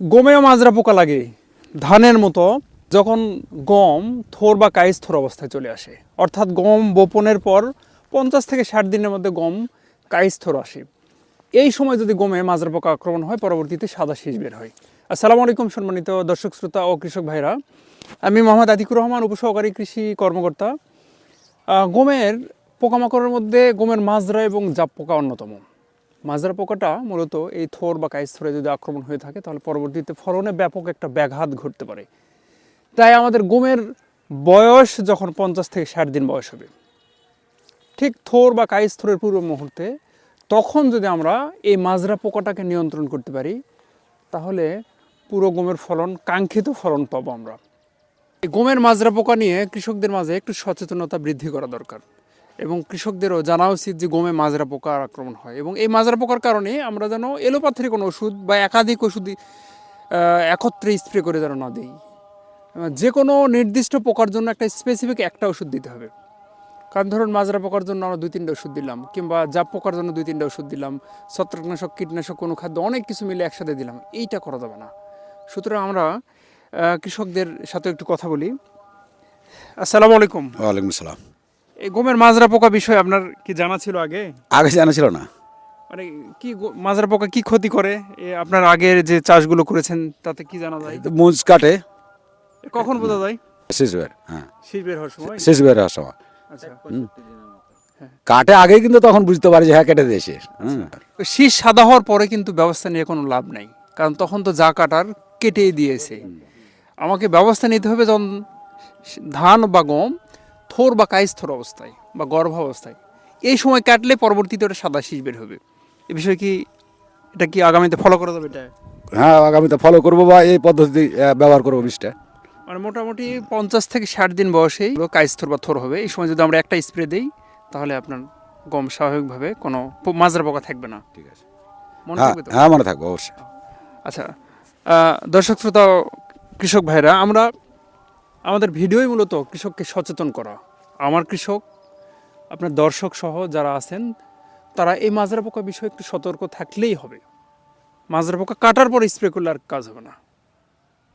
গমেও মাজরা পোকা লাগে। ধানের মতো যখন গম, থোর বা কাইস থোর অবস্থায় চলে আসে। অর্থাৎ গম বপনের পর পঞ্চাশ থেকে ষাট দিনের মধ্যে গম কাইস থোর আসে। এই সময় যদি গমে মাজরা পোকা আক্রমণ হয়, পরবর্তীতে সাদা শীষ বের হয়। আসসালামু আলাইকুম সম্মানিত দর্শক, শ্রোতা ও কৃষক ভাইরা। আমি মোহাম্মদ আতিকুর রহমান, উপসহকারী কৃষি কর্মকর্তা। গমের পোকামাকড়ের মধ্যে গমের মাজরা এবং জাপ পোকা অন্যতম। মাজরা পোকাটা মূলত এই থোর বা কাইস থোরে যদি আক্রমণ হয়ে থাকে, তাহলে পরবর্তীতে ফলনে ব্যাপক একটা ব্যাঘাত ঘটতে পারে। তাই আমাদের গমের বয়স যখন পঞ্চাশ থেকে ষাট দিন বয়স হবে, ঠিক থোর বা কাইস থোরের পূর্ব মুহূর্তে তখন যদি আমরা এই মাজরা পোকাটাকে নিয়ন্ত্রণ করতে পারি, তাহলে পুরো গমের ফলন, কাঙ্ক্ষিত ফলন পাবো আমরা। এই গমের মাজরা পোকা নিয়ে কৃষকদের মাঝে একটু সচেতনতা বৃদ্ধি করা দরকার। এবং কৃষকদেরও জানা উচিত যে গমে মাজরা পোকার আক্রমণ হয়। এবং এই মাজরা পোকার কারণে আমরা যেন এলোপাথির কোনো ওষুধ বা একাধিক ওষুধই আহ, একত্রে স্প্রে করে যেন না দিই। যে কোনো নির্দিষ্ট পোকার জন্য একটা স্পেসিফিক একটা ওষুধ দিতে হবে। কারণ ধরুন মাজরা পোকার জন্য আমরা দুই তিনটা ওষুধ দিলাম কিংবা জাপ পোকার জন্য দুই তিনটা ওষুধ দিলাম ছত্রাকনাশক কীটনাশক কোনো খাদ্য অনেক কিছু মিলে একসাথে দিলাম এইটা করা যাবে না। সুতরাং আমরা কৃষকদের সাথে একটু কথা বলি। আসসালামু আলাইকুম। ওয়ালাইকুম সালাম এই গমের মাজরা পোকা বিষয়ে আপনার কি জানা ছিল আগে? আগে জানা ছিল না। মানে কি মাজরা পোকা কি ক্ষতি করে? এ আপনার আগের যে চাষগুলো করেছেন তাতে কি জানা যায়? তো মুজ কাটে। কখন বোঝা যায়? শেষ বের হ্যাঁ। শীত বের হওয়ার সময়? শেষ বের হওয়ার সময়। আচ্ছা। কাটে আগে কিন্তু তখন বুঝতে পারি যে হ্যাঁ কেটে দিয়েছে। শীষ সাদা হওয়ার পরে কিন্তু ব্যবস্থা নিয়ে কোনো লাভ নাই। কারণ তখন তো যা কাটার কেটেই দিয়েছে। আমাকে ব্যবস্থা নিতে হবে যখন ধান বা গম থোর বা কাইস থোর অবস্থায় বা গর্ভাবস্থায় এই সময় কাটলে পরবর্তীতে ওটা সাদা শীষ বের হবে। এ বিষয়ে কি এটা কি আগামীতে ফলো করা যাবে এটা? হ্যাঁ আগামীতে ফলো করব বা এই পদ্ধতি ব্যবহার করব বিষটা মানে মোটামুটি পঞ্চাশ থেকে ষাট দিন বয়সেই কাইস থোর বা থোর হবে। এই সময় যদি আমরা একটা স্প্রে দিই তাহলে আপনার গম স্বাভাবিকভাবে কোনো মাজরা পোকা থাকবে না। ঠিক আছে। মনে হ্যাঁ থাকবে হ্যাঁ মনে থাকব অবশ্যই। আচ্ছা দর্শক শ্রোতা কৃষক ভাইরা আমরা আমাদের ভিডিওই মূলত কৃষককে সচেতন করা। আমার কৃষক, আপনার দর্শক সহ যারা আছেন, তারা এই মাজরা পোকা বিষয়ে একটু সতর্ক থাকলেই হবে। মাজরা পোকা কাটার পর স্প্রে করলে আর কাজ হবে না।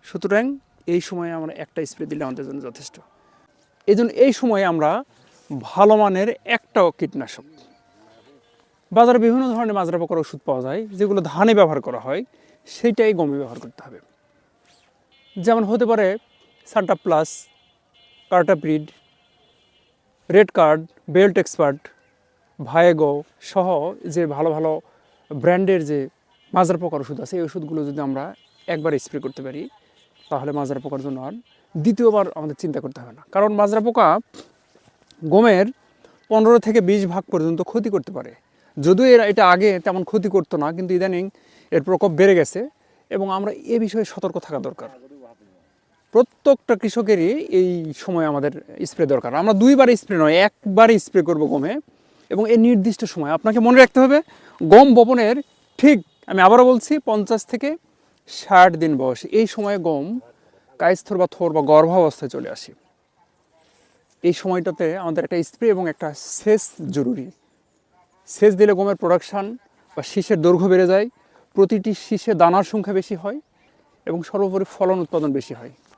সুতরাং এই সময়ে আমরা একটা স্প্রে দিলে আমাদের জন্য যথেষ্ট। এই জন্য এই সময়ে আমরা ভালো মানের একটাও কীটনাশক। বাজারে বিভিন্ন ধরনের মাজরা পোকার ওষুধ পাওয়া যায়, যেগুলো ধানে ব্যবহার করা হয়, সেইটাই গমে ব্যবহার করতে হবে। যেমন হতে পারে সান্টা plus কার্টা breed red card belt expert ভায়েগো সহ যে ভালো ভালো ব্র্যান্ডের যে মাজরা পোকার ওষুধ আছে, এই ওষুধগুলো যদি আমরা একবার স্প্রে করতে পারি, তাহলে মাজরা পোকার জন্য আর দ্বিতীয়বার আমাদের চিন্তা করতে হবে না। কারণ মাজরা পোকা গমের পনেরো থেকে বিশ ভাগ পর্যন্ত ক্ষতি করতে পারে। যদিও এরা এটা আগে তেমন ক্ষতি করতো না, কিন্তু ইদানিং এর প্রকোপ বেড়ে গেছে এবং আমরা এ বিষয়ে সতর্ক থাকা দরকার। প্রত্যেকটা কৃষকেরই এই সময় আমাদের স্প্রে দরকার। আমরা দুইবার স্প্রে নয়, একবার স্প্রে করব গমে এবং এই নির্দিষ্ট সময়। আপনাকে মনে রাখতে হবে, গম বপনের ঠিক, আমি আবারও বলছি, পঞ্চাশ থেকে ষাট দিন বয়স। এই সময়ে গম কায়স্থর বা থোর বা গর্ভাবস্থায় চলে আসে। এই সময়টাতে আমাদের একটা স্প্রে এবং একটা সেচ জরুরি। সেচ দিলে গমের প্রোডাকশান বা শীষের দৈর্ঘ্য বেড়ে যায়। প্রতিটি শীষে দানার সংখ্যা বেশি হয় এবং সর্বোপরি ফলন উৎপাদন বেশি হয়।